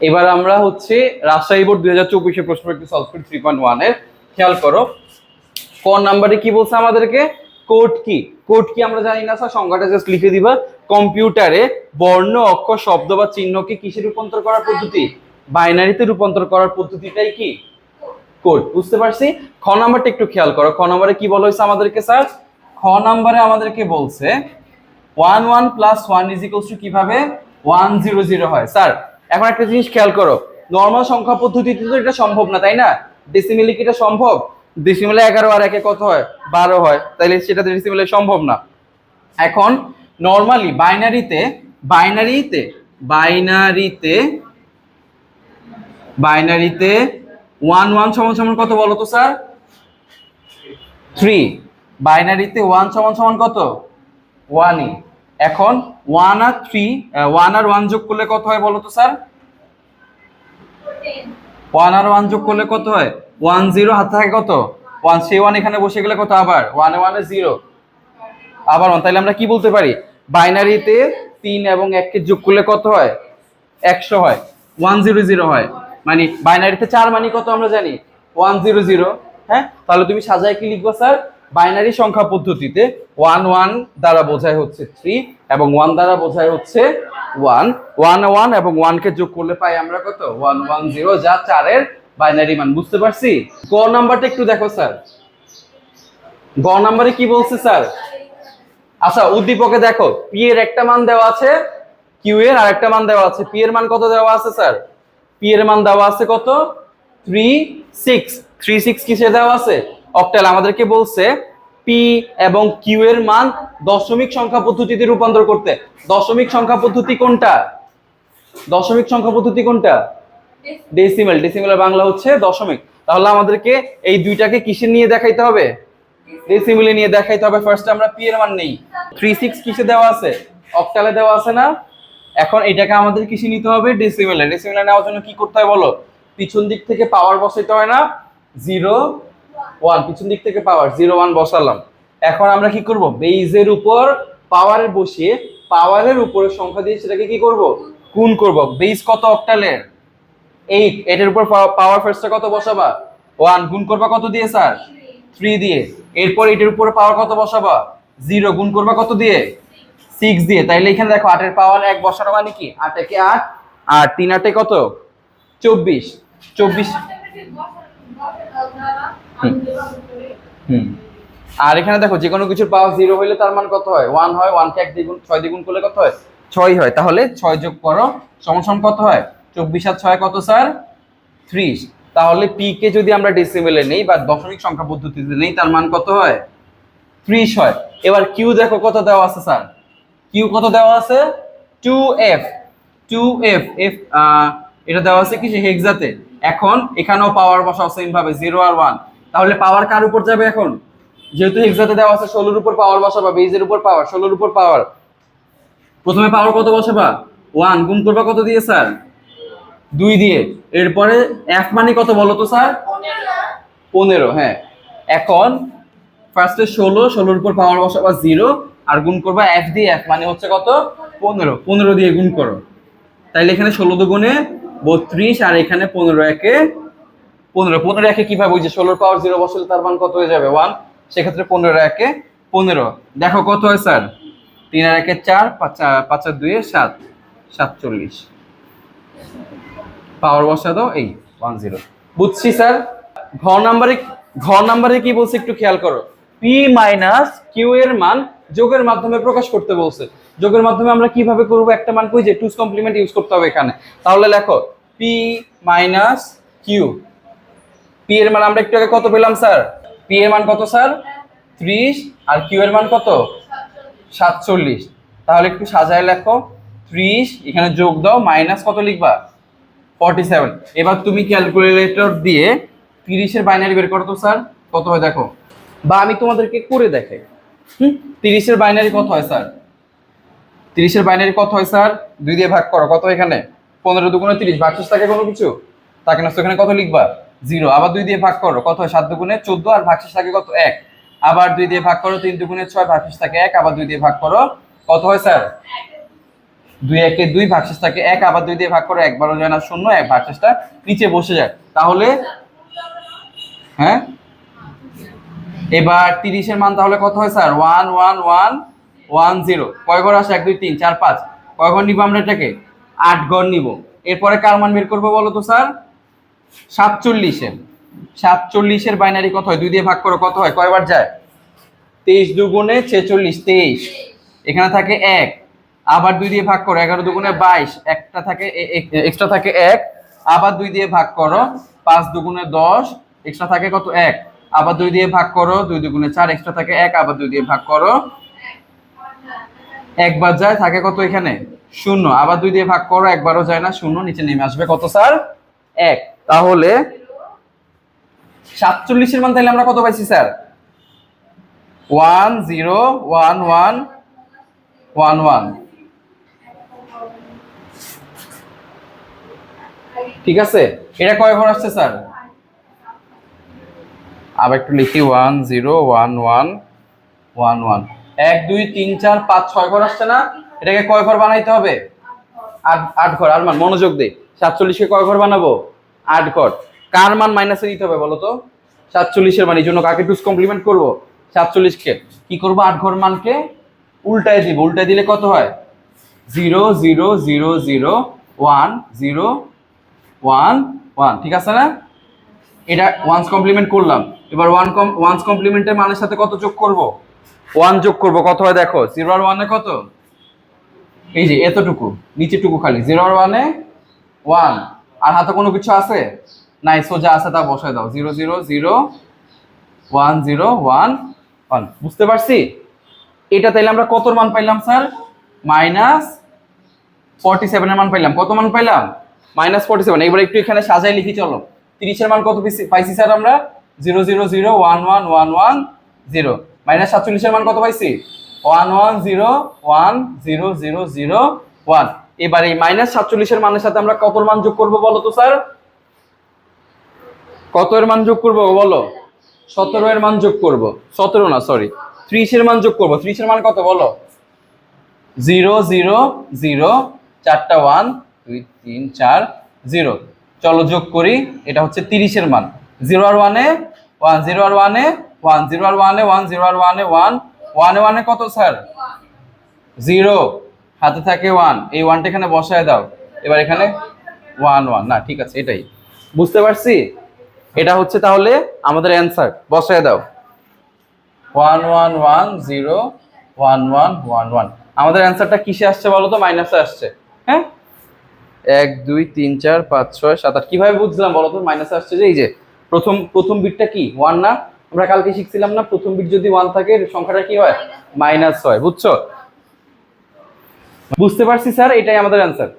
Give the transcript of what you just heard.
এবার আমরা হচ্ছে রাজশাহী বোর্ড দুই হাজার চব্বিশে প্রশ্ন একটু সলভ করি থ্রি পয়েন্ট ওয়ানের খেয়াল করো ক নাম্বারে কি বলছে আমাদেরকে? কোড কি? কোড কি আমরা জানি না স্যার সংখ্যাটা জাস্ট লিখে দিবা। কম্পিউটারে বর্ণ, অক্ষর, শব্দ বা চিহ্নকে কিসে রূপান্তর করার পদ্ধতি? বাইনারিতে রূপান্তর করার পদ্ধতিটাই কি? কোড, বুঝতে পারছি? খ নাম্বারটা একটু খেয়াল করো। খ নাম্বারে কি বলা হয়েছে আমাদেরকে স্যার খ নাম্বারে আমাদেরকে বলছে one one plus one is equals two কীভাবে? ওয়ান জিরো জিরো হয়। স্যার এখন একটা জিনিস খেয়াল করো নর্মাল সংখ্যা পদ্ধতিতে তো এটা সম্ভব না, তাই না? ডেসিমেলে কি এটা সম্ভব? ডেসিমেলে এগারো আর একে কত হয়? বারো হয়, তাইলে সেটা ডেসিমেলে সম্ভব না। এখন নর্মালি বাইনারিতে বাইনারিতে বাইনারিতে বাইনারিতে ওয়ান ওয়ান সমান সমান কত বলো তো স্যার? থ্রি বাইনারিতে ওয়ান সমান সমান কত? ওয়ানই এখন ওয়ান আর থ্রি ওয়ান আর ওয়ান যোগ করলে কত হয় বলো তো স্যার? ওয়ান আর ওয়ান যোগ করলে কত হয়? ওয়ান জিরো হাতে থাকে কত? ওয়ান সেই ওয়ান এখানে বসে গেলে কত আবার? ওয়ান ওয়ানে জিরো আবার ওয়ান তাহলে আমরা কি বলতে পারি? বাইনারিতে তিন এবং এককে যোগ করলে কত হয়? একশো হয়। ওয়ান জিরো জিরো হয়। মানে বাইনারিতে চার মানে কত আমরা জানি? ওয়ান জিরো জিরো হ্যাঁ? তাহলে তুমি সাজায় কি লিখব, স্যার? বাইনারি সংখ্যা পদ্ধতিতে ওয়ান ওয়ান দ্বারা বোঝায় হচ্ছে থ্রি এবং ওয়ান দ্বারা বোঝায় হচ্ছে ওয়ান ওয়ান ওয়ান এবং ওয়ানকে যোগ করলে পাই আমরা কত? ওয়ান ওয়ান জিরো যা চারের বাইনারি মান, বুঝতে পারছি? গ নাম্বারটা একটু দেখো, স্যার। গ নাম্বারে কি বলছে, স্যার? আচ্ছা উদ্দীপকে দেখো পি এর একটা মান দেওয়া আছে কিউ এর আর একটা মান দেওয়া আছে। পি এর মান কত দেওয়া আছে, স্যার? পি এর মান দেওয়া আছে কত? থ্রি সিক্স থ্রি সিক্স কিসে দেওয়া আছে? অক্টাল আমাদেরকে বলছে পি এবং কিউ এর মান দশমিক সংখ্যা পদ্ধতিতে রূপান্তর করতে। দশমিক সংখ্যা পদ্ধতি কোনটা? দশমিক সংখ্যা পদ্ধতি কোনটা? ডেসিমেল ডেসিমেলের বাংলা হচ্ছে দশমিক। তাহলে আমাদেরকে এই দুইটাকে কিসে নিয়ে দেখাইতে হবে? ডেসিমেলে নিয়ে দেখাইতে হবে। ফার্স্টে আমরা পি এর মান নেই। থ্রি সিক্স কিসে দেওয়া আছে? অক্টালে দেওয়া আছে না? এখন এটাকে আমাদের কিসে নিতে হবে? ডেসিমেলে ডেসিমেলে নেওয়ার জন্য কি করতে হয় বলো? পিছন দিক থেকে পাওয়ার বসাইতে হয় না। জিরো ওয়ান পিছন দিক থেকে পাওয়ার জিরো ওয়ান বসালাম। এখন আমরা কি করব? বেইজের উপর পাওয়ারে বসিয়ে পাওয়ারের উপরে সংখ্যা দিয়ে সেটাকে কি করব? গুণ করব। বেইজ কত অক্টালের এইট এটার উপর পাওয়ার ফার্স্টটা কত বসাবা? ওয়ান গুণ করবা কত দিয়ে স্যার থ্রি দিয়ে। এরপর এটার উপরে পাওয়ার কত বসাবা? জিরো গুণ করবা কত দিয়ে? সিক্স দিয়ে। তাইলে এখানে দেখো আটের পাওয়ার এক বসানো মানে কি? আট একে আট, আর তিন আটে কত? চব্বিশ। চব্বিশ হুম। আর এখানে দেখো যে কোনো কিছুর পাওয়ার জিরো হইলে তার মান কত হয়? ওয়ান হয় ওয়ানকে এক দ্বিগুণ, ছয় দ্বিগুণ করলে কত হয়? ছয় হয়। তাহলে ছয় যোগ করো সমান কত হয়? চব্বিশ আর ছয় কত স্যার? ত্রিশ। তাহলে পি কে যদি আমরা ডেসিমেলে নেই বা দশমিক সংখ্যা পদ্ধতিতে নেই, তার মান কত হয়? ত্রিশ হয়। এবার কিউ দেখো কত দেওয়া আছে স্যার? কিউ কত দেওয়া আছে? Two F two F F এটা দেওয়া আছে কি হেক্সাতে। এখন এখানেও পাওয়ার বসাও সেম ভাবে জিরো আর ওয়ান তাহলে পাওয়ার কার উপর যাবে এখন? যেহেতু হেক্সাতে দেওয়া আছে ষোলোর উপর পাওয়ার বসাবা বেজের উপর পাওয়ার ষোলোর উপর পাওয়ার প্রথমে পাওয়ার কত বসাবা? ওয়ান গুণ করবা কত দিয়ে স্যার দুই দিয়ে। এরপরে এফ মানে কত বলো তো স্যার পনেরো হ্যাঁ। এখন ফার্স্টে ষোলো, ষোলোর উপর পাওয়ার বসাবা জিরো আর গুণ করবা এফ দিয়ে এফ মানে হচ্ছে কত? পনেরো। পনেরো দিয়ে গুণ করো। তাইলে এখানে ষোলো দুগুণে বত্রিশ, আর এখানে পনেরো একে পনেরো পনেরো একে কীভাবে বুঝছে ষোলোর পাওয়ার জিরো বসলে তার মান কত হয়ে যাবে? ওয়ান সেক্ষেত্রে পনেরো একে পনেরো। দেখো কত হয় স্যার? তিন আর একে চার, পাঁচ আর দুয়ে সাত, সাতচল্লিশ। পাওয়ার বসা দাও, এই ওয়ান জিরো বুঝছি স্যার? ঘর নাম্বারে ঘর নাম্বারে কি বলছে একটু খেয়াল করো। পি মাইনাস কিউ এর মান যোগের মাধ্যমে প্রকাশ করতে বলছে। যোগের মাধ্যমে আমরা কীভাবে করব? একটা মান কই যে টুস কমপ্লিমেন্ট ইউজ করতে হবে এখানে। তাহলে লেখো পি মাইনাস কিউ পি এর মান আমরা একটু আগে কত পেলাম, স্যার? পি এর মান কত, স্যার? ত্রিশ। আর কিউ এর মান কত? সাতচল্লিশ। তাহলে একটু সাজায় লেখো। ত্রিশ, এখানে যোগ দাও, মাইনাস কত লিখবা? ফর্টি সেভেন এবার তুমি ক্যালকুলেটর দিয়ে তিরিশের বাইনারি বের করো তো, স্যার। কত হয় দেখো? বা আমি তোমাদেরকে করে দেখাই। হুম? তিরিশের বাইনারি কত হয়, স্যার? তিরিশের বাইনারি কত হয়, স্যার? দুই দিয়ে ভাগ করো, কত এখানে? পনেরো দুগুণে তিরিশ। ভাগশেষ থাকে কোনো কিছু? তাকে না এখানে কত লিখবা? জিরো। আবার দুই দিয়ে ভাগ করো, কত হয়? সাত দুগুণে চোদ্দ আর ভাগশেষ থাকে কত? এক। আবার দুই দিয়ে ভাগ করো, তিন দুগুণে ছয়, ভাগশেষ থাকে এক। আবার দুই দিয়ে ভাগ করো, কত হয় স্যার? দুই একে দুই, ভাগশেষ থাকে এক। আবার দুই দিয়ে ভাগ করো, একবারও যায় না, শূন্য। এক ভাগশেষটা নিচে বসে যায়। তাহলে হ্যাঁ? এবার তিরিশের মান তাহলে কত হয় sir? One one one one, zero. কয় ঘর আসে? এক, দুই, তিন, চার, পাঁচ। কয় ঘর নিব আমরা এটাকে? আট ঘর নিব। এরপরে কার মান বের করব বলো তো স্যার? সাতচল্লিশের। সাতচল্লিশের বাইনারি কত হয়? দুই দিয়ে ভাগ করো, কত হয়? কয়বার যায়? তেইশ দুগুণে ছেচল্লিশ, তেইশ। এখানে থাকে এক। আবার দুই দিয়ে ভাগ করো, এগারো দুগুণে বাইশ। একটা থাকে এক্সট্রা থাকে এক। আবার দুই দিয়ে ভাগ করো, পাঁচ দুগুণে দশ। এক্সট্রা থাকে কত? এক। আবার দুই দিয়ে ভাগ করো, দুই দুগুণে চার। এক্সট্রা থাকে এক, আবার দুই দিয়ে ভাগ করো। একবার যায়, থাকে কত এখানে? শূন্য। আবার দুই দিয়ে ভাগ করো, একবারও যায় না, শূন্য। নিচে নেমে আসবে কত, স্যার? এক। তাহলে সাতচল্লিশের মান তাহলে আমরা কত পাইছি, sir? One zero one one one one. ঠিক আছে? এটা কয় ঘর আসছে, স্যার? আবার একটু লিখি, one zero one one one one. এক, দুই, তিন, চার, পাঁচ, ছয় ঘর আসছে না? এটাকে কয় ঘর বানাইতে হবে? আট আট ঘর। আর মান মনোযোগ দে। সাতচল্লিশকে কয় ঘর বানাবো? আট ঘর কার মান মাইনাসে দিতে হবে বলো তো? সাতচল্লিশের মান এই জন্য কাকে টুস কমপ্লিমেন্ট করব? সাতচল্লিশকে কি। করব আট ঘর মানকে? উল্টায় দিব। উল্টায় দিলে কত হয়? Zero zero zero zero one zero one one ঠিক আছে না? এটা ওয়ান্স কমপ্লিমেন্ট করলাম। এবার ওয়ান কম ওয়ান্স কমপ্লিমেন্টের মানের সাথে কত যোগ করব? ওয়ান যোগ করব। কত হয় দেখো? জিরো আর ওয়ানে কত? এই যে, এতটুকু। নিচেটুকু খালি। জিরো আর ওয়ানে ওয়ান আর হাতে কোনো কিছু আছে? নাই, সোজা আছে, তা বসায় দাও। Zero zero zero, one zero, one one. বুঝতে পারছি? এটা তাইলে আমরা কত মান পাইলাম, স্যার? মাইনাস ফর্টি সেভেনের মান পাইলাম। কত মান পাইলাম? Minus forty seven. এবার একটু এখানে সাজাই লিখি, চলো। তিরিশের মান কত পাইছি, স্যার, আমরা? Zero zero zero, one one one one, zero. Minus সাতচল্লিশের মান কত পাইছি? One one, zero one, zero zero zero, one. এবার এই মাইনাস সাতচল্লিশের মানের সাথে আমরা কত মান যোগ করব বলো তো, স্যার? কত এর মান যোগ করব বলো? সতেরো এর মান যোগ করব। সতেরো না সরি ত্রিশের মান যোগ করব। ত্রিশের মান কত বলো? জিরো জিরো জিরো, চারটা ওয়ান, দুই, তিন, চার, জিরো। চলো যোগ করি, এটা হচ্ছে তিরিশের মান। জিরো আর ওয়ানে, ওয়ান, জিরো আর ওয়ানে, ওয়ান, জিরো আর ওয়ানে, ওয়ান, জিরো আর ওয়ানে, ওয়ান। ওয়ানে ওয়ানে কত, স্যার? জিরো। হাতে থাকে ওয়ান এই ওয়ানটা এখানে বসায় দাও। এবার এখানে ওয়ান ওয়ান না, ঠিক আছে, এটাই। বুঝতে পারছি? এটা হচ্ছে তাহলে আমাদের অ্যান্সার বসায় দাও। One one one zero one one one one আমাদের অ্যান্সারটা কিসে আসছে বলো তো? মাইনাসে আসছে। হ্যাঁ? এক, দুই, তিন, চার, পাঁচ, ছয়, সাত, আট। কীভাবে বুঝলাম বলো তো? মাইনাসে আসছে যে এই যে, প্রথম প্রথম বিটটা কি? ওয়ান না? আমরা কালকে শিখছিলাম না, প্রথম বিট যদি ওয়ান থাকে সংখ্যাটা কি হয়? মাইনাস হয়, বুঝছ? বুঝতে পারছি স্যার এটাই আমাদের অ্যান্সার